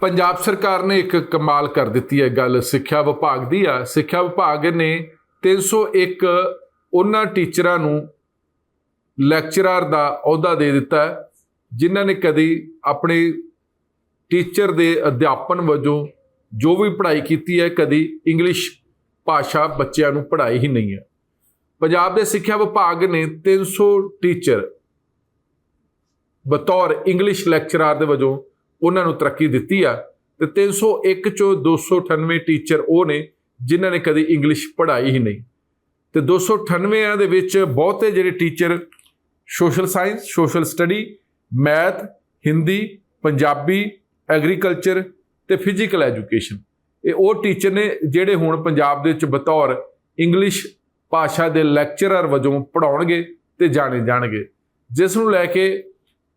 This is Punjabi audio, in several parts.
ਪੰਜਾਬ ਸਰਕਾਰ ਨੇ ਇੱਕ ਕਮਾਲ ਕਰ ਦਿੱਤੀ ਹੈ ਗੱਲ ਸਿੱਖਿਆ ਵਿਭਾਗ ਦੀ ਆ। ਸਿੱਖਿਆ ਵਿਭਾਗ ਨੇ 301 ਉਹਨਾਂ ਟੀਚਰਾਂ ਨੂੰ ਲੈਕਚਰਰ ਦਾ ਅਹੁਦਾ ਦੇ ਦਿੱਤਾ ਜਿਨ੍ਹਾਂ ਨੇ ਕਦੀ ਆਪਣੇ ਟੀਚਰ ਦੇ ਅਧਿਆਪਨ ਵਜੋਂ ਜੋ ਵੀ ਪੜ੍ਹਾਈ ਕੀਤੀ ਹੈ, ਕਦੀ ਇੰਗਲਿਸ਼ ਭਾਸ਼ਾ ਬੱਚਿਆਂ ਨੂੰ ਪੜ੍ਹਾਈ ਹੀ ਨਹੀਂ ਹੈ। ਪੰਜਾਬ ਦੇ ਸਿੱਖਿਆ ਵਿਭਾਗ ਨੇ 300 ਟੀਚਰ ਬਤੌਰ ਇੰਗਲਿਸ਼ ਲੈਕਚਰਰ ਦੇ ਵਜੋਂ ਉਹਨਾਂ ਨੂੰ ਤਰੱਕੀ ਦਿੱਤੀ ਆ ਤੇ 301 ਚੋਂ 298 ਟੀਚਰ ਉਹ ਨੇ ਜਿਨ੍ਹਾਂ ਨੇ ਕਦੇ ਇੰਗਲਿਸ਼ ਪੜ੍ਹਾਈ ਹੀ ਨਹੀਂ। ਤੇ 298 ਦੇ ਵਿੱਚ ਬਹੁਤੇ ਜਿਹੜੇ teacher social science, social study, math, Hindi, Punjabi, agriculture ਤੇ ਫਿਜ਼ੀਕਲ ਐਜੂਕੇਸ਼ਨ। ਇਹ ਉਹ ਟੀਚਰ ਨੇ ਜਿਹੜੇ ਹੁਣ ਪੰਜਾਬ ਦੇ ਵਿੱਚ ਬਤੌਰ ਇੰਗਲਿਸ਼ ਭਾਸ਼ਾ ਦੇ ਲੈਕਚਰਰ ਵਜੋਂ ਪੜਾਉਣਗੇ ਤੇ ਜਾਣੇ ਜਾਣਗੇ। ਜਿਸ ਨੂੰ ਲੈ ਕੇ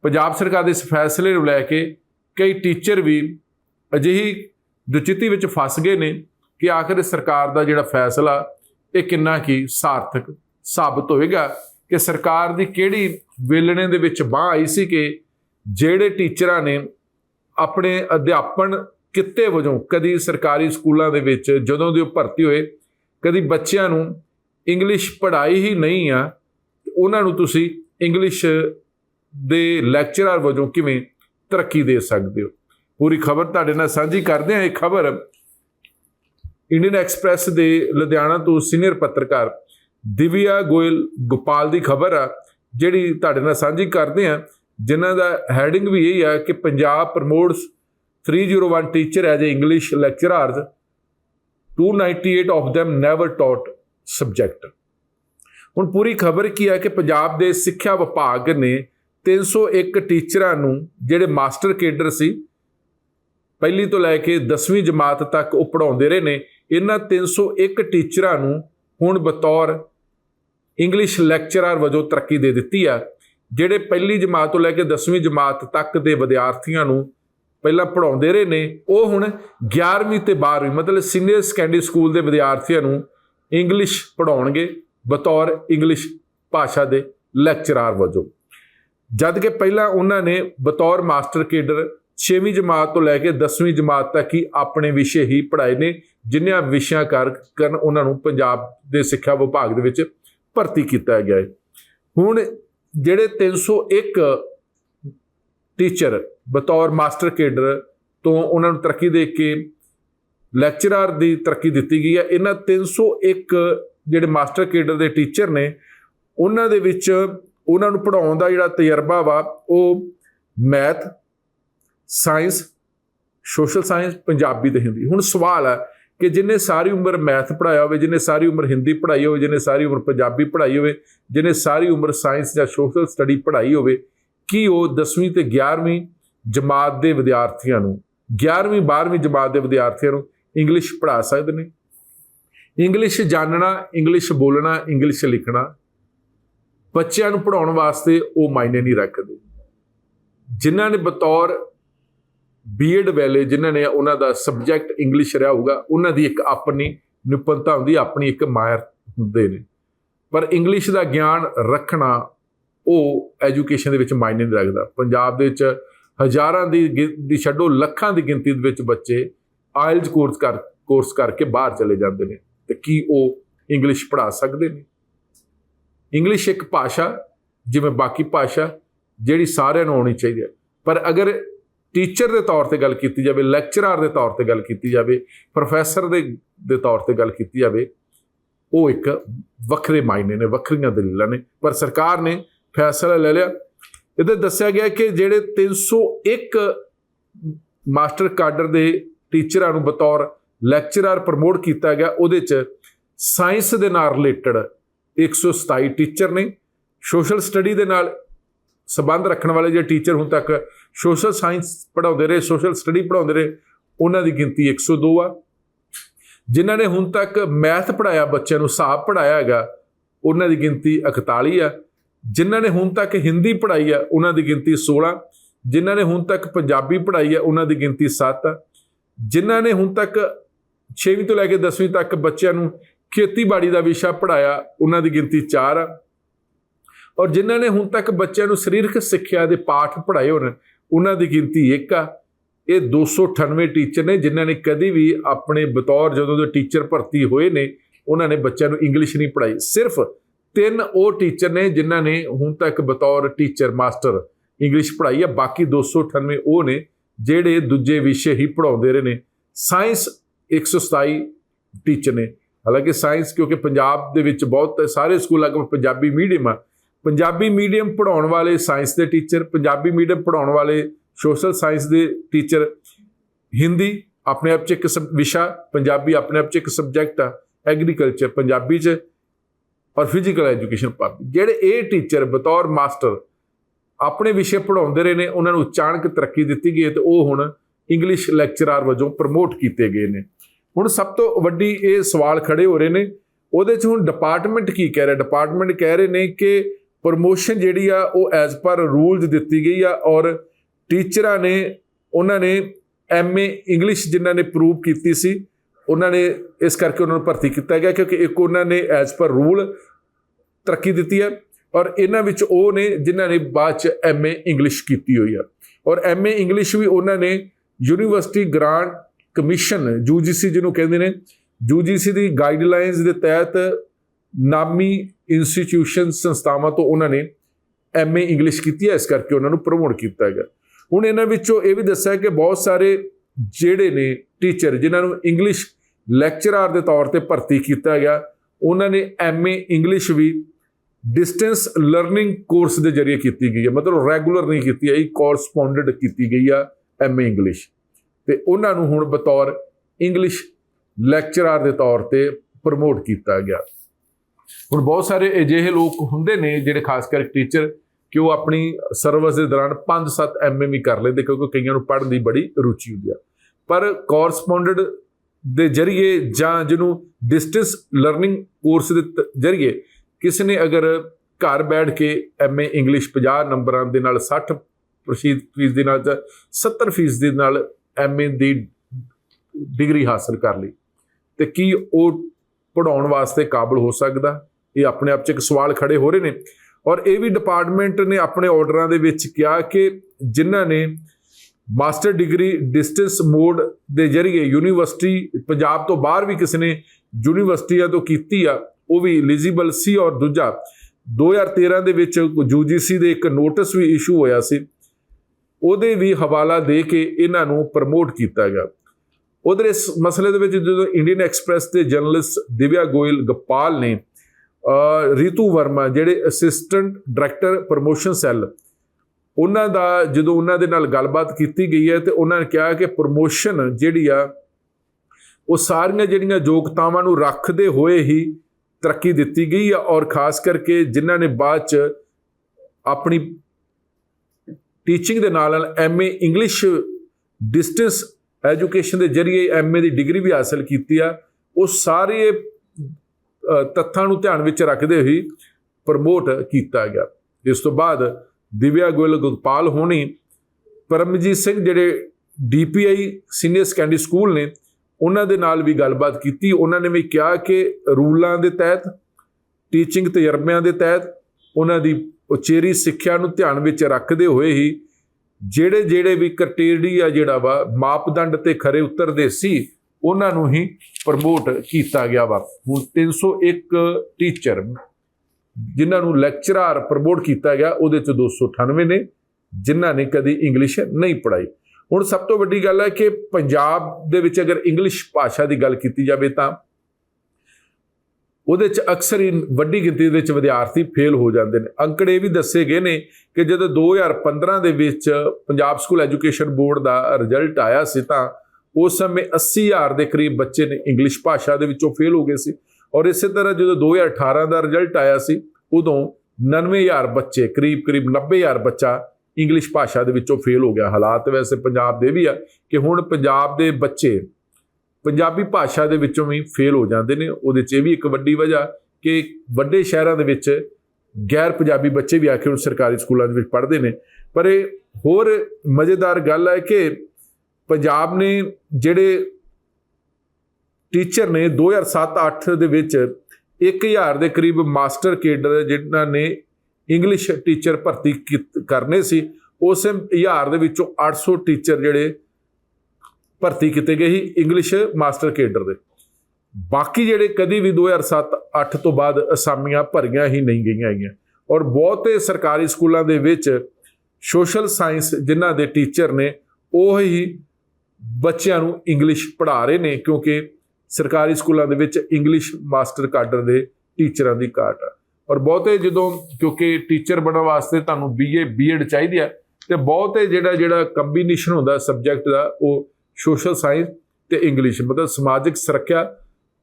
ਪੰਜਾਬ ਸਰਕਾਰ ਦੇ ਇਸ ਫੈਸਲੇ ਨੂੰ ਲੈ ਕੇ ਕਈ ਟੀਚਰ ਵੀ ਅਜਿਹੀ ਦੁਚਿਤੀ ਵਿੱਚ ਫਸ ਗਏ ਨੇ ਕਿ ਆਖਰ ਸਰਕਾਰ ਦਾ ਜਿਹੜਾ ਫੈਸਲਾ, ਇਹ ਕਿੰਨਾ ਕੀ ਸਾਰਥਕ ਸਾਬਤ ਹੋਏਗਾ ਕਿ ਸਰਕਾਰ ਦੀ ਕਿਹੜੀ ਵੇਲਣੇ ਦੇ ਵਿੱਚ ਬਾਹ ਆਈ ਸੀ ਕਿ ਜਿਹੜੇ ਟੀਚਰਾਂ ਨੇ ਆਪਣੇ ਅਧਿਆਪਨ ਕਿੱਤੇ ਵਜੋਂ ਕਦੀ ਸਰਕਾਰੀ ਸਕੂਲਾਂ ਦੇ ਵਿੱਚ ਜਦੋਂ ਦੇ ਉਹ ਭਰਤੀ ਹੋਏ, ਕਦੀ ਬੱਚਿਆਂ ਨੂੰ ਇੰਗਲਿਸ਼ ਪੜ੍ਹਾਈ ਹੀ ਨਹੀਂ ਆ ਉਹਨਾਂ ਨੂੰ ਤੁਸੀਂ ਇੰਗਲਿਸ਼ ਦੇ ਲੈਕਚਰਰ ਵਜੋਂ ਕਿਵੇਂ ਤਰੱਕੀ ਦੇ ਸਕਦੇ ਹੋ। ਪੂਰੀ ਖਬਰ ਤੁਹਾਡੇ ਨਾਲ ਸਾਂਝੀ ਕਰਦੇ ਹਾਂ। ਇਹ ਖਬਰ ਇੰਡੀਅਨ ਐਕਸਪ੍ਰੈਸ ਦੇ ਲੁਧਿਆਣਾ ਤੋਂ ਸੀਨੀਅਰ ਪੱਤਰਕਾਰ ਦਿਵਿਆ ਗੋਇਲ ਗੋਪਾਲ ਦੀ ਖਬਰ ਆ, ਜਿਹੜੀ ਤੁਹਾਡੇ ਨਾਲ ਸਾਂਝੀ ਕਰਦੇ ਹਾਂ। ਜਿਨ੍ਹਾਂ ਦਾ ਹੈਡਿੰਗ ਵੀ ਇਹ ਆ ਕਿ Punjab promotes 301 teacher as a English lecturers 298 of them never taught subject ਹੁਣ ਪੂਰੀ ਖਬਰ ਕੀ ਆ ਕਿ ਪੰਜਾਬ ਦੇ ਸਿੱਖਿਆ ਵਿਭਾਗ ਨੇ 301 ਟੀਚਰਾਂ ਨੂੰ ਜਿਹੜੇ ਮਾਸਟਰ ਕੇਡਰ ਸੀ, ਪਹਿਲੀ ਤੋਂ ਲੈ ਕੇ 10ਵੀਂ ਜਮਾਤ ਤੱਕ ਉਹ ਪੜਾਉਂਦੇ ਰਹੇ ਨੇ, ਇਹਨਾਂ 301 ਟੀਚਰਾਂ ਨੂੰ ਹੁਣ ਬਤੌਰ ਇੰਗਲਿਸ਼ ਲੈਕਚਰਰ ਵਜੋਂ ਤਰੱਕੀ ਦੇ ਦਿੱਤੀ ਆ, ਜਿਹੜੇ ਪਹਿਲੀ ਜਮਾਤ ਤੋਂ ਲੈ ਕੇ 10ਵੀਂ ਜਮਾਤ ਤੱਕ ਦੇ ਵਿਦਿਆਰਥੀਆਂ ਨੂੰ ਪਹਿਲਾਂ ਪੜਾਉਂਦੇ ਰਹੇ ਨੇ, ਉਹ ਹੁਣ 11ਵੀਂ ਤੇ 12ਵੀਂ ਮਤਲਬ ਸੀਨੀਅਰ ਸੈਕੰਡਰੀ ਸਕੂਲ ਦੇ ਵਿਦਿਆਰਥੀਆਂ ਨੂੰ ਇੰਗਲਿਸ਼ ਪੜਾਉਣਗੇ ਬਤੌਰ ਇੰਗਲਿਸ਼ ਭਾਸ਼ਾ ਦੇ ਲੈਕਚਰਰ ਵਜੋਂ। ਜਦ ਕਿ ਪਹਿਲਾਂ ਉਹਨਾਂ ਨੇ ਬਤੌਰ ਮਾਸਟਰ ਕੇਡਰ 6ਵੀਂ ਜਮਾਤ ਤੋਂ ਲੈ ਕੇ 10ਵੀਂ ਜਮਾਤ ਤੱਕ ਹੀ ਆਪਣੇ ਵਿਸ਼ੇ ਹੀ ਪੜ੍ਹਾਏ ਨੇ ਜਿਨ੍ਹਾਂ ਵਿਸ਼ਿਆਂ ਕਰ ਕਰਨ ਉਹਨਾਂ ਨੂੰ ਪੰਜਾਬ ਦੇ ਸਿੱਖਿਆ ਵਿਭਾਗ ਦੇ ਵਿੱਚ ਭਰਤੀ ਕੀਤਾ ਗਿਆ ਹੈ। ਹੁਣ ਜਿਹੜੇ 301 ਟੀਚਰ ਬਤੌਰ ਮਾਸਟਰ ਕੇਡਰ ਤੋਂ ਉਹਨਾਂ ਨੂੰ ਤਰੱਕੀ ਦੇ ਕੇ ਲੈਕਚਰਰ ਦੀ ਤਰੱਕੀ ਦਿੱਤੀ ਗਈ ਹੈ, ਇਹਨਾਂ 301 ਜਿਹੜੇ ਮਾਸਟਰ ਕੇਡਰ ਦੇ ਟੀਚਰ ਨੇ, ਉਹਨਾਂ ਦੇ ਵਿੱਚ ਉਹਨਾਂ ਨੂੰ ਪੜਾਉਣ ਦਾ ਜਿਹੜਾ ਤਜਰਬਾ ਵਾ, ਉਹ math, science, social science, Punjabi ਤੇ ਹਿੰਦੀ। ਹੁਣ ਸਵਾਲ ਹੈ ਕਿ ਜਿਨੇ ਸਾਰੀ ਉਮਰ ਮੈਥ ਪੜਾਇਆ ਹੋਵੇ, ਜਿਨੇ ਸਾਰੀ ਉਮਰ ਹਿੰਦੀ ਪੜਾਈ ਹੋਵੇ, ਜਿਨੇ ਸਾਰੀ ਉਮਰ ਪੰਜਾਬੀ ਪੜਾਈ ਹੋਵੇ, ਜਿਨੇ ਸਾਰੀ ਉਮਰ ਸਾਇੰਸ ਜਾਂ ਸੋਸ਼ਲ ਸਟੱਡੀ ਪੜਾਈ ਹੋਵੇ, ਕੀ ਉਹ 10ਵੀਂ ਤੇ 11ਵੀਂ ਜਮਾਤ ਦੇ ਵਿਦਿਆਰਥੀਆਂ ਨੂੰ 11ਵੀਂ 12ਵੀਂ ਜਮਾਤ ਦੇ ਵਿਦਿਆਰਥੀਆਂ ਨੂੰ ਇੰਗਲਿਸ਼ ਪੜ੍ਹਾ ਸਕਦੇ ਨੇ? ਇੰਗਲਿਸ਼ ਜਾਣਨਾ ਇੰਗਲਿਸ਼ ਬੋਲਣਾ ਇੰਗਲਿਸ਼ ਲਿਖਣਾ ਬੱਚਿਆਂ ਨੂੰ ਪੜਾਉਣ ਵਾਸਤੇ ਉਹ ਮਾਇਨੇ ਨਹੀਂ ਰੱਖਦੇ। ਜਿਨ੍ਹਾਂ ਨੇ ਬਤੌਰ ਬੀਐਡ ਵੇਲੇ ਜਿਨ੍ਹਾਂ ਨੇ ਉਹਨਾਂ ਦਾ ਸਬਜੈਕਟ ਇੰਗਲਿਸ਼ ਰਿਹਾ ਹੋਊਗਾ, ਉਹਨਾਂ ਦੀ ਇੱਕ ਆਪਣੀ ਨਿਪੁੰਨਤਾ ਹੁੰਦੀ, ਆਪਣੀ ਇੱਕ ਮਾਇਰ ਹੁੰਦੇ ਨੇ। ਪਰ ਇੰਗਲਿਸ਼ ਦਾ ਗਿਆਨ ਰੱਖਣਾ ਉਹ ਐਜੂਕੇਸ਼ਨ ਦੇ ਵਿੱਚ ਮਾਇਨੇ ਨਹੀਂ ਰੱਖਦਾ। ਪੰਜਾਬ ਦੇ ਵਿੱਚ ਹਜ਼ਾਰਾਂ ਦੀ ਗਿ- ਦੀ ਛੱਡੋ ਲੱਖਾਂ ਦੀ ਗਿਣਤੀ ਦੇ ਵਿੱਚ ਬੱਚੇ ਆਇਲਸ ਕੋਰਸ ਕਰ ਕੋਰਸ ਕਰਕੇ ਬਾਹਰ ਚਲੇ ਜਾਂਦੇ ਨੇ। ਤੇ ਕੀ ਉਹ ਇੰਗਲਿਸ਼ ਪੜ੍ਹਾ ਸਕਦੇ ਨੇ? ਇੰਗਲਿਸ਼ ਇੱਕ ਭਾਸ਼ਾ, ਜਿਵੇਂ ਬਾਕੀ ਭਾਸ਼ਾ, ਜਿਹੜੀ ਸਾਰਿਆਂ ਨੂੰ ਆਉਣੀ ਚਾਹੀਦੀ ਹੈ। ਪਰ ਅਗਰ ਟੀਚਰ ਦੇ ਤੌਰ ਤੇ ਗੱਲ ਕੀਤੀ ਜਾਵੇ ਲੈਕਚਰਰ ਦੇ ਤੌਰ ਤੇ ਗੱਲ ਕੀਤੀ ਜਾਵੇ ਪ੍ਰੋਫੈਸਰ ਦੇ ਦੇ ਤੌਰ ਤੇ ਗੱਲ ਕੀਤੀ ਜਾਵੇ, ਉਹ ਇੱਕ ਵੱਖਰੇ ਮਾਇਨੇ ਨੇ, ਵੱਖਰੀਆਂ ਦਲੀਲਾਂ ਨੇ। ਪਰ ਸਰਕਾਰ ਨੇ ਫੈਸਲਾ ਲੈ ਲਿਆ। ਇਹਦੇ ਦੱਸਿਆ ਗਿਆ ਕਿ ਜਿਹੜੇ 301 ਮਾਸਟਰ ਕਾਡਰ ਦੇ ਟੀਚਰਾਂ ਨੂੰ ਬਤੌਰ ਲੈਕਚਰਰ ਪ੍ਰਮੋਟ ਕੀਤਾ ਗਿਆ, ਉਹਦੇ ਚ ਸਾਇੰਸ ਦੇ ਨਾਲ ਰਿਲੇਟਡ 127 ਟੀਚਰ ਨੇ। ਸੋਸ਼ਲ ਸਟੱਡੀ ਦੇ ਨਾਲ ਸਬੰਧ ਰੱਖਣ ਵਾਲੇ ਜਿਹੜੇ ਟੀਚਰ ਹੁਣ ਤੱਕ ਸੋਸ਼ਲ ਸਾਇੰਸ ਪੜਾਉਂਦੇ ਰਹੇ ਸੋਸ਼ਲ ਸਟੱਡੀ ਪੜਾਉਂਦੇ ਰਹੇ, ਉਹਨਾਂ ਦੀ ਗਿਣਤੀ 102 ਆ। ਜਿਨ੍ਹਾਂ ਨੇ ਹੁਣ ਤੱਕ ਮੈਥ ਪੜਾਇਆ ਬੱਚਿਆਂ ਨੂੰ ਹਿਸਾਬ ਪੜਾਇਆ ਹੈਗਾ, ਉਹਨਾਂ ਦੀ ਗਿਣਤੀ 41 ਆ। ਜਿਨ੍ਹਾਂ ਨੇ ਹੁਣ ਤੱਕ ਹਿੰਦੀ ਪੜਾਈ ਆ, ਉਹਨਾਂ ਦੀ ਗਿਣਤੀ 16 ਜਿਨ੍ਹਾਂ ਨੇ ਹੁਣ ਤੱਕ ਪੰਜਾਬੀ ਪੜਾਈ ਆ, ਉਹਨਾਂ ਦੀ ਗਿਣਤੀ 7 ਆ ਜਿਨ੍ਹਾਂ ਨੇ ਹੁਣ ਤੱਕ 6ਵੀਂ ਤੋਂ ਲੈ ਕੇ 10ਵੀਂ ਤੱਕ ਬੱਚਿਆਂ ਨੂੰ ਖੇਤੀਬਾੜੀ ਦਾ ਵਿਸ਼ਾ ਪੜਾਇਆ ਉਹਨਾਂ ਦੀ ਗਿਣਤੀ 4 ਆ। ਔਰ ਜਿਨ੍ਹਾਂ ਨੇ ਹੁਣ ਤੱਕ ਬੱਚਿਆਂ ਨੂੰ ਸਰੀਰਕ ਸਿੱਖਿਆ ਦੇ ਪਾਠ ਪੜਾਏ ਹੋਣ, ਉਹਨਾਂ ਦੀ ਗਿਣਤੀ 1 ਆ। ਇਹ 298 ਟੀਚਰ ਨੇ, ਜਿਨ੍ਹਾਂ ਨੇ ਕਦੀ ਵੀ ਆਪਣੇ ਬਤੌਰ ਜਦੋਂ ਦੇ ਟੀਚਰ ਭਰਤੀ ਹੋਏ ਨੇ, ਉਹਨਾਂ ਨੇ ਬੱਚਿਆਂ ਨੂੰ ਇੰਗਲਿਸ਼ ਨਹੀਂ ਪੜ੍ਹਾਈ। ਸਿਰਫ ਤਿੰਨ ਉਹ ਟੀਚਰ ਨੇ, ਜਿਨ੍ਹਾਂ ਨੇ ਹੁਣ ਤੱਕ ਬਤੌਰ ਟੀਚਰ, ਮਾਸਟਰ ਇੰਗਲਿਸ਼ ਪੜ੍ਹਾਈ ਆ। ਬਾਕੀ 298 ਉਹ ਨੇ, ਜਿਹੜੇ ਦੂਜੇ ਵਿਸ਼ੇ ਹੀ ਪੜਾਉਂਦੇ ਰਹੇ ਨੇ। ਸਾਇੰਸ 127 ਟੀਚਰ ਨੇ। ਹਾਲਾਂਕਿ ਸਾਇੰਸ, ਕਿਉਂਕਿ ਪੰਜਾਬ ਦੇ ਵਿੱਚ ਬਹੁਤ ਸਾਰੇ ਸਕੂਲਾਂ ਕੋਲ ਪੰਜਾਬੀ ਮੀਡੀਅਮ ਆ, ਪੰਜਾਬੀ ਮੀਡੀਅਮ ਪੜਾਉਣ ਵਾਲੇ ਸਾਇੰਸ ਦੇ ਟੀਚਰ, ਪੰਜਾਬੀ ਮੀਡੀਅਮ ਪੜਾਉਣ ਵਾਲੇ ਸੋਸ਼ਲ ਸਾਇੰਸ ਦੇ ਟੀਚਰ, ਹਿੰਦੀ ਆਪਣੇ ਆਪ ਚ ਇੱਕ ਸਬ- ਵਿਸ਼ਾ, ਪੰਜਾਬੀ ਆਪਣੇ ਆਪ ਚ ਇੱਕ ਸਬਜੈਕਟ ਆ, ਐਗਰੀਕਲਚਰ, ਪੰਜਾਬੀ ਚ ਔਰ ਫਿਜ਼ੀਕਲ ਐਜੂਕੇਸ਼ਨ ਪੰਜਾਬੀ ਜਿਹੜੇ ਇਹ ਟੀਚਰ ਬਤੌਰ ਮਾਸਟਰ ਆਪਣੇ ਵਿਸ਼ੇ ਪੜਾਉਂਦੇ ਰਹੇ ਨੇ, ਉਹਨਾਂ ਨੂੰ ਅਚਾਨਕ ਤਰੱਕੀ ਦਿੱਤੀ ਗਈ ਹੈ ਤੇ ਉਹ ਹੁਣ ਇੰਗਲਿਸ਼ ਲੈਕਚਰਰ ਵਜੋਂ ਪ੍ਰਮੋਟ ਕੀਤੇ ਗਏ ਨੇ। ਹੁਣ ਸਭ ਤੋਂ ਵੱਡੀ ਇਹ ਸਵਾਲ ਖੜੇ ਹੋ ਰਹੇ ਨੇ। ਉਹਦੇ 'ਚ ਹੁਣ ਡਿਪਾਰਟਮੈਂਟ ਕੀ ਕਹਿ ਰਿਹਾ? ਡਿਪਾਰਟਮੈਂਟ ਕਹਿ ਰਹੇ ਨੇ ਕਿ ਪ੍ਰਮੋਸ਼ਨ ਜਿਹੜੀ ਆ, ਉਹ ਐਜ਼ ਪਰ ਰੂਲਸ ਦਿੱਤੀ ਗਈ ਆ ਔਰ ਟੀਚਰਾਂ ਨੇ, ਉਹਨਾਂ ਨੇ ਐਮਏ ਇੰਗਲਿਸ਼ ਜਿਨ੍ਹਾਂ ਨੇ ਪ੍ਰੂਵ ਕੀਤੀ ਸੀ, ਉਹਨਾਂ ਨੇ ਇਸ ਕਰਕੇ ਉਹਨਾਂ ਨੂੰ ਭਰਤੀ ਕੀਤਾ ਗਿਆ ਕਿਉਂਕਿ ਇੱਕ ਉਹਨਾਂ ਨੇ ਐਜ਼ ਪਰ ਰੂਲ ਤਰੱਕੀ ਦਿੱਤੀ ਹੈ ਔਰ ਇਹਨਾਂ ਵਿੱਚ ਉਹ ਨੇ ਜਿਨ੍ਹਾਂ ਨੇ ਬਾਅਦ ਚ ਐਮਏ ਇੰਗਲਿਸ਼ ਕੀਤੀ ਹੋਈ ਆ। ਔਰ ਐਮਏ ਇੰਗਲਿਸ਼ ਵੀ ਉਹਨਾਂ ਨੇ ਯੂਨੀਵਰਸਿਟੀ ਗ੍ਰਾਂਟ ਕਮਿਸ਼ਨ ਯੂਜੀਸੀ ਜਿਹਨੂੰ ਕਹਿੰਦੇ ਨੇ ਯੂਜੀਸੀ ਦੀ ਗਾਈਡਲਾਈਨਸ ਦੇ ਤਹਿਤ ਨਾਮੀ ਇੰਸਟੀਟਿਊਸ਼ਨ ਸੰਸਥਾਵਾਂ ਤੋਂ ਉਹਨਾਂ ਨੇ ਐਮਏ ਇੰਗਲਿਸ਼ ਕੀਤੀ ਹੈ, ਇਸ ਕਰਕੇ ਉਹਨਾਂ ਨੂੰ ਪ੍ਰਮੋਟ ਕੀਤਾ ਗਿਆ ਹੁਣ ਇਹਨਾਂ ਵਿੱਚੋਂ ਇਹ ਵੀ ਦੱਸਿਆ ਕਿ ਬਹੁਤ ਸਾਰੇ ਜਿਹੜੇ ਨੇ ਟੀਚਰ ਜਿਨ੍ਹਾਂ ਨੂੰ ਇੰਗਲਿਸ਼ ਲੈਕਚਰਰ ਦੇ ਤੌਰ ਤੇ ਭਰਤੀ ਕੀਤਾ ਗਿਆ, ਉਹਨਾਂ ਨੇ ਐਮਏ ਇੰਗਲਿਸ਼ ਵੀ ਡਿਸਟੈਂਸ ਲਰਨਿੰਗ ਕੋਰਸ ਦੇ ਜ਼ਰੀਏ ਕੀਤੀ ਗਈ ਹੈ, ਮਤਲਬ ਰੈਗੂਲਰ ਨਹੀਂ ਕੀਤੀ ਹੈ, ਇਹ ਕੋਰਸਪੋਂਡੈਂਟ ਕੀਤੀ ਗਈ ਆ ਐਮਏ ਇੰਗਲਿਸ਼ ਤੇ ਉਹਨਾਂ ਨੂੰ ਹੁਣ ਬਤੌਰ ਇੰਗਲਿਸ਼ ਲੈਕਚਰਰ ਦੇ ਤੌਰ ਤੇ ਪ੍ਰਮੋਟ ਕੀਤਾ ਗਿਆ। ਹੁਣ ਬਹੁਤ ਸਾਰੇ ਅਜਿਹੇ ਲੋਕ ਹੁੰਦੇ ਨੇ ਜਿਹੜੇ ਖਾਸ ਕਰਕੇ ਟੀਚਰ ਕਿ ਉਹ ਆਪਣੀ ਸਰਵਿਸ ਦੇ ਦੌਰਾਨ 5-7 ਐਮਏ ਵੀ ਕਰ ਲੈਂਦੇ ਕਿਉਂਕਿ ਕਈਆਂ ਨੂੰ ਪੜ੍ਹਨ ਦੀ ਬੜੀ ਰੁਚੀ ਹੁੰਦੀ ਆ। ਪਰ ਕੋਰਸਪੋਂਡੈਂਟ ਦੇ ਜ਼ਰੀਏ ਜਾਂ ਜਿਹਨੂੰ ਡਿਸਟੈਂਸ ਲਰਨਿੰਗ ਕੋਰਸ ਦੇ ਤ- ਜ਼ਰੀਏ ਕਿਸੇ ਨੇ ਅਗਰ ਘਰ ਬੈਠ ਕੇ ਐਮਏ ਇੰਗਲਿਸ਼ 50 ਨੰਬਰਾਂ ਦੇ ਨਾਲ 60 ਫੀਸ ਦੇ ਨਾਲ ਜਾਂ 70 ਫੀਸ ਦੇ ਨਾਲ ਐਮਏ ਦੀ ਡਿਗਰੀ ਹਾਸਲ ਕਰ ਲਈ। ਤੇ ਕੀ ਉਹ ਪੜਾਉਣ ਵਾਸਤੇ ਕਾਬਲ ਹੋ ਸਕਦਾ? ਇਹ ਆਪਣੇ ਆਪ 'ਚ ਇੱਕ ਸਵਾਲ ਖੜੇ ਹੋ ਰਹੇ ਨੇ। ਔਰ ਇਹ ਵੀ ਡਿਪਾਰਟਮੈਂਟ ਨੇ ਆਪਣੇ ਆਰਡਰਾਂ ਦੇ ਵਿੱਚ ਕਿਹਾ ਕਿ ਜਿਨ੍ਹਾਂ ਨੇ ਮਾਸਟਰ ਡਿਗਰੀ ਡਿਸਟੈਂਸ ਮੋਡ ਦੇ ਜ਼ਰੀਏ ਯੂਨੀਵਰਸਿਟੀ ਪੰਜਾਬ ਤੋਂ ਬਾਹਰ ਵੀ ਕਿਸੇ ਨੇ ਯੂਨੀਵਰਸਿਟੀਆਂ ਤੋਂ ਕੀਤੀ ਆ, ਉਹ ਵੀ ਐਲੀਜੀਬਲ ਸੀ। ਔਰ ਦੂਜਾ 2013 ਦੇ ਵਿੱਚ ਯੂਜੀਸੀ ਦੇ ਇੱਕ ਨੋਟਿਸ ਵੀ ਇਸ਼ੂ ਹੋਇਆ ਸੀ। ਉਹਦੇ ਵੀ ਹਵਾਲਾ ਦੇ ਕੇ ਇਹਨਾਂ ਨੂੰ ਪ੍ਰਮੋਟ ਕੀਤਾ ਗਿਆ। ਉਧਰ ਇਸ ਮਸਲੇ ਦੇ ਵਿੱਚ ਜਦੋਂ ਇੰਡੀਅਨ ਐਕਸਪ੍ਰੈਸ ਦੇ ਜਰਨਲਿਸਟ ਦਿਵਿਆ ਗੋਇਲ ਗੋਪਾਲ ਨੇ, ਅਹ, ਰੀਤੂ ਵਰਮਾ ਜਿਹੜੇ ਅਸਿਸਟੈਂਟ ਡਾਇਰੈਕਟਰ ਪ੍ਰੋਮੋਸ਼ਨ ਸੈੱਲ ਉਹਨਾਂ ਦਾ ਜਦੋਂ ਉਹਨਾਂ ਦੇ ਨਾਲ ਗੱਲਬਾਤ ਕੀਤੀ ਗਈ ਹੈ ਤੇ ਉਹਨਾਂ ਨੇ ਕਿਹਾ ਕਿ ਪ੍ਰੋਮੋਸ਼ਨ ਜਿਹੜੀ ਆ, ਉਹ ਸਾਰੀਆਂ ਜਿਹੜੀਆਂ ਯੋਗਤਾਵਾਂ ਨੂੰ ਰੱਖਦੇ ਹੋਏ ਹੀ ਤਰੱਕੀ ਦਿੱਤੀ ਗਈ ਆ ਔਰ ਖਾਸ ਕਰਕੇ ਜਿਨ੍ਹਾਂ ਨੇ ਬਾਅਦ ਚ ਆਪਣੀ ਟੀਚਿੰਗ ਦੇ ਨਾਲ ਨਾਲ ਐਮਏ ਇੰਗਲਿਸ਼ ਡਿਸਟੈਂਸ ਐਜੂਕੇਸ਼ਨ ਦੇ ਜ਼ਰੀਏ ਐਮਏ ਦੀ ਡਿਗਰੀ ਵੀ ਹਾਸਲ ਕੀਤੀ ਆ। ਉਹ ਸਾਰੇ ਤੱਥਾਂ ਨੂੰ ਧਿਆਨ ਵਿੱਚ ਰੱਖਦੇ ਹੋਏ ਪ੍ਰਮੋਟ ਕੀਤਾ ਗਿਆ। ਇਸ ਤੋਂ ਬਾਅਦ ਦਿਵਿਆ ਗੋਇਲ ਗੁਰਪਾਲ ਹੋਣੀ, ਪਰਮਜੀਤ ਸਿੰਘ ਜਿਹੜੇ ਡੀਪੀਆਈ ਸੀਨੀਅਰ ਸੈਕੰਡਰੀ ਸਕੂਲ ਨੇ, ਉਹਨਾਂ ਦੇ ਨਾਲ ਵੀ ਗੱਲਬਾਤ ਕੀਤੀ। ਉਹਨਾਂ ਨੇ ਵੀ ਕਿਹਾ ਕਿ ਰੂਲਾਂ ਦੇ ਤਹਿਤ ਟੀਚਿੰਗ ਤਜਰਬਿਆਂ ਦੇ ਤਹਿਤ ਉਹਨਾਂ ਦੀ ਉਚੇਰੀ ਸਿੱਖਿਆ ਨੂੰ ਧਿਆਨ ਵਿੱਚ ਰੱਖਦੇ ਹੋਏ ਹੀ ਜਿਹੜੇ ਜਿਹੜੇ ਵੀ ਕ੍ਰਾਈਟੇਰੀਆ ਜਿਹੜਾ ਵਾ ਮਾਪਦੰਡ ਤੇ ਖਰੇ ਉਤਰਦੇ ਸੀ, ਉਹਨਾਂ ਨੂੰ ਹੀ ਪ੍ਰਮੋਟ ਕੀਤਾ ਗਿਆ ਵਾ। ਹੁਣ 301 ਟੀਚਰ ਜਿਨ੍ਹਾਂ ਨੂੰ ਲੈਕਚਰਰ ਪ੍ਰਮੋਟ ਕੀਤਾ ਗਿਆ, ਉਹਦੇ ਚ 298 ਨੇ, ਜਿਨ੍ਹਾਂ ਨੇ ਕਦੀ ਇੰਗਲਿਸ਼ ਨਹੀਂ ਪੜ੍ਹਾਈ। ਹੁਣ ਸਭ ਤੋਂ ਵੱਡੀ ਗੱਲ ਹੈ ਕਿ ਪੰਜਾਬ ਦੇ ਵਿੱਚ ਅਗਰ ਇੰਗਲਿਸ਼ ਭਾਸ਼ਾ ਦੀ ਗੱਲ ਕੀਤੀ ਜਾਵੇ ਤਾਂ ਉਹਦੇ ਚ ਅਕਸਰ ਹੀ ਵੱਡੀ ਗਿਣਤੀ ਦੇ ਵਿੱਚ ਵਿਦਿਆਰਥੀ ਫੇਲ ਹੋ ਜਾਂਦੇ ਨੇ। ਅੰਕੜੇ ਵੀ ਦੱਸੇ ਗਏ ਨੇ ਕਿ ਜਦੋਂ 2015 ਦੇ ਵਿੱਚ ਪੰਜਾਬ ਸਕੂਲ ਐਜੂਕੇਸ਼ਨ ਬੋਰਡ ਦਾ ਰਿਜ਼ਲਟ ਆਇਆ ਸੀ ਤਾਂ ਉਸ ਸਮੇਂ 80000 ਦੇ ਕਰੀਬ ਬੱਚੇ ਨੇ ਇੰਗਲਿਸ਼ ਭਾਸ਼ਾ ਦੇ ਵਿੱਚੋਂ ਫੇਲ ਹੋ ਗਏ ਸੀ। ਔਰ ਇਸੇ ਤਰ੍ਹਾਂ ਜਦੋਂ 2018 ਦਾ ਰਿਜ਼ਲਟ ਆਇਆ ਸੀ, ਉਦੋਂ 99000 ਬੱਚੇ, ਕਰੀਬ ਕਰੀਬ 90000 ਬੱਚਾ ਇੰਗਲਿਸ਼ ਭਾਸ਼ਾ ਦੇ ਵਿੱਚੋਂ ਫੇਲ ਹੋ ਗਿਆ। ਹਾਲਾਤ ਵੈਸੇ ਪੰਜਾਬ ਦੇ ਵੀ ਆ ਕਿ ਹੁਣ ਪੰਜਾਬ ਦੇ ਬੱਚੇ ਪੰਜਾਬੀ ਭਾਸ਼ਾ ਦੇ ਵਿੱਚੋਂ ਵੀ ਫੇਲ ਹੋ ਜਾਂਦੇ ਨੇ, ਉਹਦੇ 'ਚ ਇਹ ਵੀ ਇੱਕ ਵੱਡੀ ਵਜ੍ਹਾ ਕਿ ਵੱਡੇ ਸ਼ਹਿਰਾਂ ਦੇ ਵਿੱਚ ਗੈਰ ਪੰਜਾਬੀ ਬੱਚੇ ਵੀ ਆ ਕੇ ਹੁਣ ਸਰਕਾਰੀ ਸਕੂਲਾਂ ਦੇ ਵਿੱਚ ਪੜ੍ਹਦੇ ਨੇ। ਪਰ ਇਹ ਹੋਰ ਮਜ਼ੇਦਾਰ ਗੱਲ ਹੈ ਕਿ ਪੰਜਾਬ ਨੇ ਜਿਹੜੇ ਟੀਚਰ ਨੇ 2007-8 ਦੇ ਵਿੱਚ 1000 ਦੇ ਕਰੀਬ ਮਾਸਟਰ ਕੇਡਰ ਜਿਨ੍ਹਾਂ ਨੇ ਇੰਗਲਿਸ਼ ਟੀਚਰ ਭਰਤੀ ਕੀਤ- ਕਰਨੇ ਸੀ, ਉਸ ਹਜ਼ਾਰ ਦੇ ਵਿੱਚੋਂ 800 ਟੀਚਰ ਜਿਹੜੇ ਭਰਤੀ ਕੀਤੇ ਗਏ ਸੀ ਇੰਗਲਿਸ਼ ਮਾਸਟਰ ਕੇਡਰ ਦੇ। ਬਾਕੀ ਜਿਹੜੇ ਕਦੀ ਵੀ 2007 8 ਤੋਂ ਬਾਅਦ ਅਸਾਮੀਆਂ ਭਰੀਆਂ ਹੀ ਨਹੀਂ ਗਈਆਂ ਹੈਗੀਆਂ। ਔਰ ਬਹੁਤੇ ਸਰਕਾਰੀ ਸਕੂਲਾਂ ਦੇ ਵਿੱਚ ਸੋਸ਼ਲ ਸਾਇੰਸ ਜਿਨ੍ਹਾਂ ਦੇ ਟੀਚਰ ਨੇ, ਉਹ ਹੀ ਬੱਚਿਆਂ ਨੂੰ ਇੰਗਲਿਸ਼ ਪੜ੍ਹਾ ਰਹੇ ਨੇ, ਕਿਉਂਕਿ ਸਰਕਾਰੀ ਸਕੂਲਾਂ ਦੇ ਵਿੱਚ ਇੰਗਲਿਸ਼ ਮਾਸਟਰ ਕਾਡਰ ਦੇ ਟੀਚਰਾਂ ਦੀ ਘਾਟ ਆ। ਔਰ ਬਹੁਤੇ ਜਦੋਂ, ਕਿਉਂਕਿ ਟੀਚਰ ਬਣਨ ਵਾਸਤੇ ਤੁਹਾਨੂੰ ਬੀਏ ਬੀਐਡ ਚਾਹੀਦੀ ਹੈ ਤੇ ਬਹੁਤੇ ਜਿਹੜਾ ਜਿਹੜਾ ਕੰਬੀਨੇਸ਼ਨ ਹੁੰਦਾ ਸਬਜੈਕਟ ਦਾ, ਉਹ ਸੋਸ਼ਲ ਸਾਇੰਸ ਤੇ ਇੰਗਲਿਸ਼, ਮਤਲਬ ਸਮਾਜਿਕ ਸੁਰੱਖਿਆ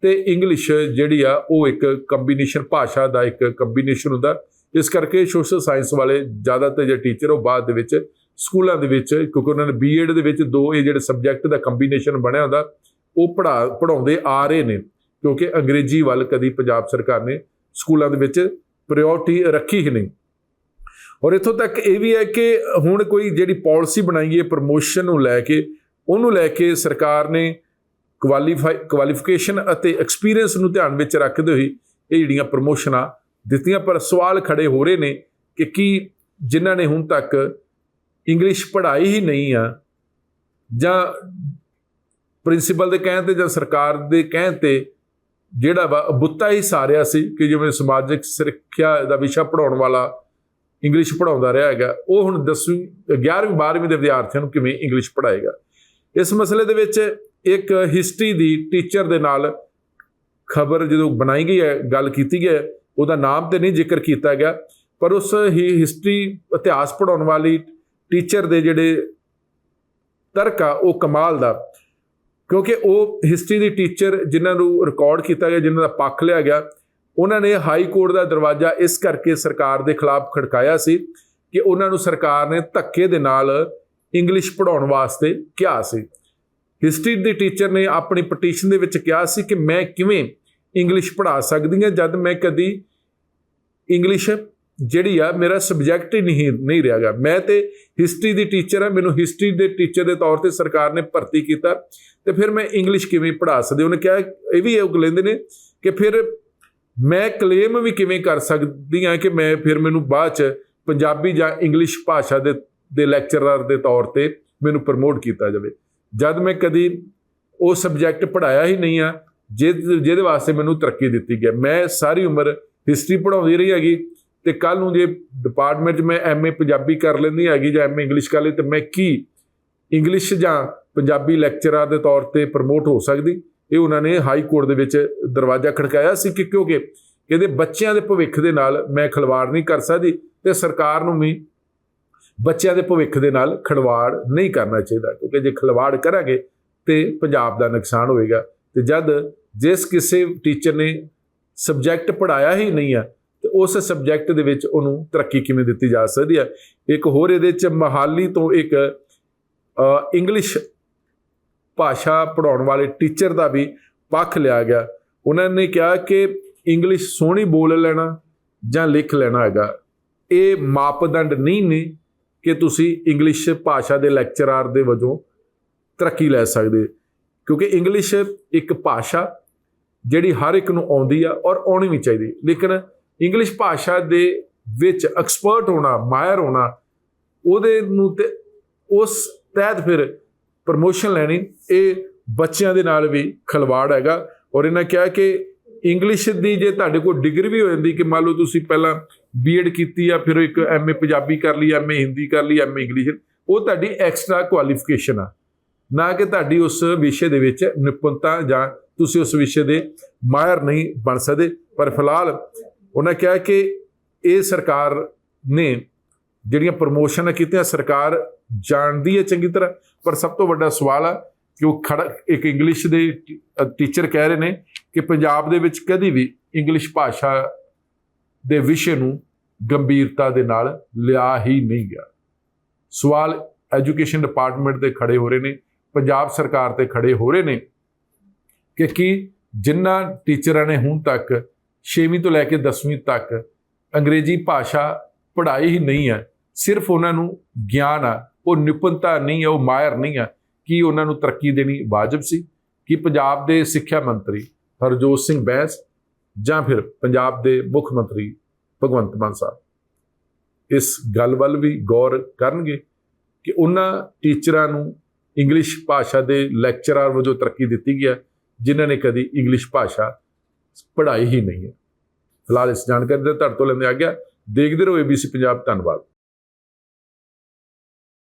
ਤੇ ਇੰਗਲਿਸ਼ ਜਿਹੜੀ ਆ, ਉਹ ਇੱਕ ਕੰਬੀਨੇਸ਼ਨ ਭਾਸ਼ਾ ਦਾ ਇੱਕ ਕੰਬੀਨੇਸ਼ਨ ਹੁੰਦਾ। ਇਸ ਕਰਕੇ ਸੋਸ਼ਲ ਸਾਇੰਸ ਵਾਲੇ ਜ਼ਿਆਦਾਤਰ ਜਿਹੜੇ ਟੀਚਰ ਉਹ ਬਾਅਦ ਦੇ ਵਿੱਚ ਸਕੂਲਾਂ ਦੇ ਵਿੱਚ, ਕਿਉਂਕਿ ਉਹਨਾਂ ਨੇ ਬੀਐਡ ਦੇ ਵਿੱਚ ਦੋ ਇਹ ਜਿਹੜੇ ਸਬਜੈਕਟ ਦਾ ਕੰਬੀਨੇਸ਼ਨ ਬਣਿਆ ਹੁੰਦਾ, ਉਹ ਪੜਾ ਪੜਾਉਂਦੇ ਆ ਰਹੇ ਨੇ। ਕਿਉਂਕਿ ਅੰਗਰੇਜ਼ੀ ਵੱਲ ਕਦੀ ਪੰਜਾਬ ਸਰਕਾਰ ਨੇ ਸਕੂਲਾਂ ਦੇ ਵਿੱਚ ਪ੍ਰਾਇੋਰਟੀ ਰੱਖੀ ਹੀ ਨਹੀਂ। ਔਰ ਇਥੋਂ ਤੱਕ ਇਹ ਵੀ ਹੈ ਕਿ ਹੁਣ ਕੋਈ ਜਿਹੜੀ ਪਾਲਿਸੀ ਬਣਾਈ ਹੈ ਪ੍ਰਮੋਸ਼ਨ ਨੂੰ ਲੈ ਕੇ ਉਹਨੂੰ ਲੈ ਕੇ ਸਰਕਾਰ ਨੇ ਕੁਆਲੀਫਾਈ ਕੁਆਲੀਫਿਕੇਸ਼ਨ ਅਤੇ ਐਕਸਪੀਰੀਅੰਸ ਨੂੰ ਧਿਆਨ ਵਿੱਚ ਰੱਖਦੇ ਹੋਏ ਇਹ ਜਿਹੜੀਆਂ ਪ੍ਰਮੋਸ਼ਨਾਂ ਦਿੱਤੀਆਂ, ਪਰ ਸਵਾਲ ਖੜੇ ਹੋ ਰਹੇ ਨੇ ਕਿ ਕੀ ਜਿਨ੍ਹਾਂ ਨੇ ਹੁਣ ਤੱਕ ਇੰਗਲਿਸ਼ ਪੜ੍ਹਾਈ ਹੀ ਨਹੀਂ ਆ, ਜਾਂ ਪ੍ਰਿੰਸੀਪਲ ਦੇ ਕਹਿਣ ਤੇ ਜਾਂ ਸਰਕਾਰ ਦੇ ਕਹਿਣ ਤੇ ਜਿਹੜਾ ਵਾ ਬੁੱਤਾ ਹੀ ਸਾਰਿਆ ਸੀ ਕਿ ਜਿਵੇਂ ਸਮਾਜਿਕ ਸੁਰੱਖਿਆ ਦਾ ਵਿਸ਼ਾ ਪੜਾਉਣ ਵਾਲਾ ਇੰਗਲਿਸ਼ ਪੜਾਉਂਦਾ ਰਿਹਾ ਹੈਗਾ, ਉਹ ਹੁਣ 10ਵੀਂ 11ਵੀਂ 12ਵੀਂ ਦੇ ਵਿਦਿਆਰਥੀਆਂ ਨੂੰ ਕਿਵੇਂ ਇੰਗਲਿਸ਼ ਪੜਾਏਗਾ ਇਸ ਮਸਲੇ ਦੇ ਵਿੱਚ ਇੱਕ ਹਿਸਟਰੀ ਦੀ ਟੀਚਰ ਦੇ ਨਾਲ ਖਬਰ ਜਦੋਂ ਬਣਾਈ ਗਈ ਹੈ, ਗੱਲ ਕੀਤੀ ਗਈ ਹੈ, ਉਹਦਾ ਨਾਮ ਤੇ ਨਹੀਂ ਜ਼ਿਕਰ ਕੀਤਾ ਗਿਆ, ਪਰ ਉਸ ਹੀ ਹਿਸਟਰੀ ਇਤਿਹਾਸ ਪੜਾਉਣ ਵਾਲੀ ਟੀਚਰ ਦੇ ਜਿਹੜੇ ਤਰਕ ਆ, ਉਹ ਕਮਾਲ ਦਾ। ਕਿਉਂਕਿ ਉਹ ਹਿਸਟਰੀ ਦੀ ਟੀਚਰ ਜਿਨ੍ਹਾਂ ਨੂੰ ਰਿਕਾਰਡ ਕੀਤਾ ਗਿਆ, ਜਿਨ੍ਹਾਂ ਦਾ ਪੱਖ ਲਿਆ ਗਿਆ, ਉਹਨਾਂ ਨੇ ਹਾਈ ਕੋਰਟ ਦਾ ਦਰਵਾਜ਼ਾ ਇਸ ਕਰਕੇ ਸਰਕਾਰ ਦੇ ਖਿਲਾਫ ਖੜਕਾਇਆ ਸੀ ਕਿ ਉਹਨਾਂ ਨੂੰ ਸਰਕਾਰ ਨੇ ਧੱਕੇ ਦੇ ਨਾਲ ਇੰਗਲਿਸ਼ ਪੜਾਉਣ ਵਾਸਤੇ ਕਿਹਾ ਸੀ। ਹਿਸਟਰੀ ਦੀ ਟੀਚਰ ਨੇ ਆਪਣੀ ਪਟੀਸ਼ਨ ਦੇ ਵਿੱਚ ਕਿਹਾ ਸੀ ਕਿ ਮੈਂ ਕਿਵੇਂ ਇੰਗਲਿਸ਼ ਪੜ੍ਹਾ ਸਕਦੀ ਹਾਂ, ਜਦ ਮੈਂ ਕਦੀ ਇੰਗਲਿਸ਼ ਜਿਹੜੀ ਆ ਮੇਰਾ ਸਬਜੈਕਟ ਹੀ ਨਹੀਂ ਨਹੀਂ ਰਿਹਾਗਾ ਮੈਂ ਤੇ ਹਿਸਟਰੀ ਦੀ ਟੀਚਰ ਆ ਮੈਨੂੰ ਹਿਸਟਰੀ ਦੇ ਟੀਚਰ ਦੇ ਤੌਰ ਤੇ ਸਰਕਾਰ ਨੇ ਭਰਤੀ ਕੀਤਾ ਤੇ ਫਿਰ ਮੈਂ ਇੰਗਲਿਸ਼ ਕਿਵੇਂ ਪੜ੍ਹਾ ਸਕਦੀ ਉਹਨੇ ਕਿਹਾ, ਇਹ ਵੀ ਉਹ ਲੈਂਦੇ ਨੇ ਕਿ ਫਿਰ ਮੈਂ ਕਲੇਮ ਵੀ ਕਿਵੇਂ ਕਰ ਸਕਦੀ ਹਾਂ ਕਿ ਮੈਂ ਫਿਰ ਮੈਨੂੰ ਬਾਅਦ ਚ ਪੰਜਾਬੀ ਜਾਂ ਇੰਗਲਿਸ਼ ਭਾਸ਼ਾ ਦੇ ਦੇ ਲੈਕਚਰਰ ਦੇ ਤੌਰ ਤੇ ਮੈਨੂੰ ਪ੍ਰਮੋਟ ਕੀਤਾ ਜਾਵੇ। ਜਦ ਮੈਂ ਕਦੀ ਉਹ ਸਬਜੈਕਟ ਪੜਾਇਆ ਹੀ ਨਹੀਂ ਆ ਜਿਹਦੇ ਜਿਹਦੇ ਵਾਸਤੇ ਮੈਨੂੰ ਤਰੱਕੀ ਦਿੱਤੀ ਗਈ। ਮੈਂ ਸਾਰੀ ਉਮਰ ਹਿਸਟਰੀ ਪੜਾਉਂਦੀ ਰਹੀ ਹੈਗੀ ਤੇ ਕੱਲ ਨੂੰ ਜੇ ਡਿਪਾਰਟਮੈਂਟ 'ਚ ਮੈਂ ਐਮਏ ਪੰਜਾਬੀ ਕਰ ਲੈਂਦੀ ਹੈਗੀ ਜਾਂ ਐਮਏ ਇੰਗਲਿਸ਼ ਕਰ ਲਈ ਤੇ ਮੈਂ ਕੀ ਇੰਗਲਿਸ਼ ਜਾਂ ਪੰਜਾਬੀ ਲੈਕਚਰਰ ਦੇ ਤੌਰ ਤੇ ਪ੍ਰਮੋਟ ਹੋ ਸਕਦੀ? ਇਹ ਉਹਨਾਂ ਨੇ ਹਾਈ ਕੋਰਟ ਦੇ ਵਿੱਚ ਦਰਵਾਜ਼ਾ ਖੜਕਾਇਆ ਸੀ ਕਿ ਕਿਉਂਕਿ ਇਹਦੇ ਬੱਚਿਆਂ ਦੇ ਭਵਿੱਖ ਦੇ ਨਾਲ ਮੈਂ ਖਿਲਵਾੜ ਨਹੀਂ ਕਰ ਸਕਦੀ ਤੇ ਸਰਕਾਰ ਨੂੰ ਵੀ ਬੱਚਿਆਂ ਦੇ ਭਵਿੱਖ ਦੇ ਨਾਲ ਖਿਲਵਾੜ ਨਹੀਂ ਕਰਨਾ ਚਾਹੀਦਾ, ਕਿਉਂਕਿ ਜੇ ਖਿਲਵਾੜ ਕਰਾਂਗੇ ਤੇ ਪੰਜਾਬ ਦਾ ਨੁਕਸਾਨ ਹੋਏਗਾ। ਤੇ ਜਦ ਜਿਸ ਕਿਸੇ ਟੀਚਰ ਨੇ ਸਬਜੈਕਟ ਪੜਾਇਆ ਹੀ ਨਹੀਂ ਆ, ਤੇ ਉਸ ਸਬਜੈਕਟ ਦੇ ਵਿੱਚ ਉਹਨੂੰ ਤਰੱਕੀ ਕਿਵੇਂ ਦਿੱਤੀ ਜਾ ਸਕਦੀ ਹੈ ਇੱਕ ਹੋਰ ਇਹਦੇ ਚ ਮਹਾਲੀ ਤੋਂ ਇੱਕ ਇੰਗਲਿਸ਼ ਭਾਸ਼ਾ ਪੜਾਉਣ ਵਾਲੇ ਟੀਚਰ ਦਾ ਵੀ ਪੱਖ ਲਿਆ ਗਿਆ। ਉਹਨਾਂ ਨੇ ਕਿਹਾ ਕਿ ਇੰਗਲਿਸ਼ ਸੋਹਣੀ ਬੋਲ ਲੈਣਾ ਜਾਂ ਲਿਖ ਲੈਣਾ ਹੈਗਾ। ਇਹ ਮਾਪਦੰਡ ਨਹੀਂ ਨੇ। ਕਿ ਤੁਸੀਂ ਇੰਗਲਿਸ਼ ਭਾਸ਼ਾ ਦੇ ਲੈਕਚਰਰ ਦੇ ਵਜੋਂ ਤਰੱਕੀ ਲੈ ਸਕਦੇ। ਕਿਉਂਕਿ ਇੰਗਲਿਸ਼ ਇੱਕ ਭਾਸ਼ਾ ਜਿਹੜੀ ਹਰ ਇੱਕ ਨੂੰ ਆਉਂਦੀ ਆ ਔਰ ਆਉਣੀ ਵੀ ਚਾਹੀਦੀ। ਲੇਕਿਨ ਇੰਗਲਿਸ਼ ਭਾਸ਼ਾ ਦੇ ਵਿੱਚ ਐਕਸਪਰਟ ਹੋਣਾ ਮਾਇਰ ਹੋਣਾ, ਉਹਦੇ ਨੂੰ ਤੇ ਉਸ ਤਹਿਤ ਫਿਰ ਪ੍ਰਮੋਸ਼ਨ ਲੈਣੀ, ਇਹ ਬੱਚਿਆਂ ਦੇ ਨਾਲ ਵੀ ਖਲਵਾੜ ਹੈਗਾ। ਔਰ ਇਹਨਾਂ ਕਿਹਾ ਕਿ ਇੰਗਲਿਸ਼ ਦੀ ਜੇ ਤੁਹਾਡੇ ਕੋਲ ਡਿਗਰੀ ਵੀ ਹੋ ਜਾਂਦੀ, ਕਿ ਮੰਨ ਲਓ ਤੁਸੀਂ ਪਹਿਲਾਂ ਬੀਐਡ ਕੀਤੀ ਆ, ਫਿਰ ਇੱਕ ਐਮਏ ਪੰਜਾਬੀ ਕਰ ਲਈ ਐਮਏ ਹਿੰਦੀ ਕਰ ਲਈ ਐਮਏ ਇੰਗਲਿਸ਼ ਉਹ ਤੁਹਾਡੀ ਐਕਸਟਰਾ ਕੁਆਲੀਫਿਕੇਸ਼ਨ ਆ। ਨਾ ਕਿ ਤੁਹਾਡੀ ਉਸ ਵਿਸ਼ੇ ਦੇ ਵਿੱਚ ਨਿਪੁੰਨਤਾ ਜਾਂ ਤੁਸੀਂ ਉਸ ਵਿਸ਼ੇ ਦੇ ਮਾਹਿਰ ਨਹੀਂ ਬਣ ਸਕਦੇ। ਪਰ ਫਿਲਹਾਲ ਉਹਨਾਂ ਕਿਹਾ ਕਿ ਇਹ ਸਰਕਾਰ ਨੇ ਜਿਹੜੀਆਂ ਪ੍ਰਮੋਸ਼ਨਾਂ ਕੀਤੀਆਂ, ਸਰਕਾਰ ਜਾਣਦੀ ਹੈ ਚੰਗੀ ਤਰ੍ਹਾਂ। ਪਰ ਸਭ ਤੋਂ ਵੱਡਾ ਸਵਾਲ ਆ ਕਿ ਉਹ ਖੜਾ, ਇੱਕ ਇੰਗਲਿਸ਼ ਦੇ ਟੀਚਰ ਕਹਿ ਰਹੇ ਨੇ ਕਿ ਪੰਜਾਬ ਦੇ ਵਿੱਚ ਕਦੀ ਵੀ ਇੰਗਲਿਸ਼ ਭਾਸ਼ਾ ਦੇ ਵਿਸ਼ੇ ਨੂੰ ਗੰਭੀਰਤਾ ਦੇ ਨਾਲ ਲਿਆ ਹੀ ਨਹੀਂ ਗਿਆ। ਸਵਾਲ ਐਜੂਕੇਸ਼ਨ ਡਿਪਾਰਟਮੈਂਟ 'ਤੇ ਖੜੇ ਹੋ ਰਹੇ ਨੇ, ਪੰਜਾਬ ਸਰਕਾਰ ਤੇ ਖੜੇ ਹੋ ਰਹੇ ਨੇ ਕਿ ਕੀ ਜਿਨ੍ਹਾਂ ਟੀਚਰਾਂ ਨੇ ਹੁਣ ਤੱਕ 6ਵੀਂ ਤੋਂ ਲੈ ਕੇ 10ਵੀਂ ਤੱਕ ਅੰਗਰੇਜ਼ੀ ਭਾਸ਼ਾ ਪੜ੍ਹਾਈ ਹੀ ਨਹੀਂ ਹੈ, ਸਿਰਫ ਉਹਨਾਂ ਨੂੰ ਗਿਆਨ ਆ, ਉਹ ਨਿਪੁੰਨਤਾ ਨਹੀਂ ਹੈ ਉਹ ਮਾਹਿਰ ਨਹੀਂ ਆ, ਕੀ ਉਹਨਾਂ ਨੂੰ ਤਰੱਕੀ ਦੇਣੀ ਵਾਜਬ ਸੀ? ਕਿ ਪੰਜਾਬ ਦੇ ਸਿੱਖਿਆ ਮੰਤਰੀ ਹਰਜੋਤ ਸਿੰਘ ਬੈਂਸ ਜਾਂ ਫਿਰ ਪੰਜਾਬ ਦੇ ਮੁੱਖ ਮੰਤਰੀ ਭਗਵੰਤ ਮਾਨ ਸਾਹਿਬ। ਇਸ ਗੱਲ ਵੱਲ ਵੀ ਗੌਰ ਕਰਨਗੇ ਕਿ ਉਹਨਾਂ ਟੀਚਰਾਂ ਨੂੰ ਇੰਗਲਿਸ਼ ਭਾਸ਼ਾ ਦੇ ਲੈਕਚਰਰ ਵਜੋਂ ਤਰੱਕੀ ਦਿੱਤੀ ਗਿਆ ਜਿਨ੍ਹਾਂ ਨੇ ਕਦੀ ਇੰਗਲਿਸ਼ ਭਾਸ਼ਾ ਪੜ੍ਹਾਈ ਹੀ ਨਹੀਂ ਹੈ। ਫਿਲਹਾਲ ਇਸ ਜਾਣਕਾਰੀ ਦੇ ਧੜ ਤੋਂ ਲੈਂਦੇ ਆ ਗਿਆ। ਦੇਖਦੇ ਰਹੋ ABC ਪੰਜਾਬ, ਧੰਨਵਾਦ।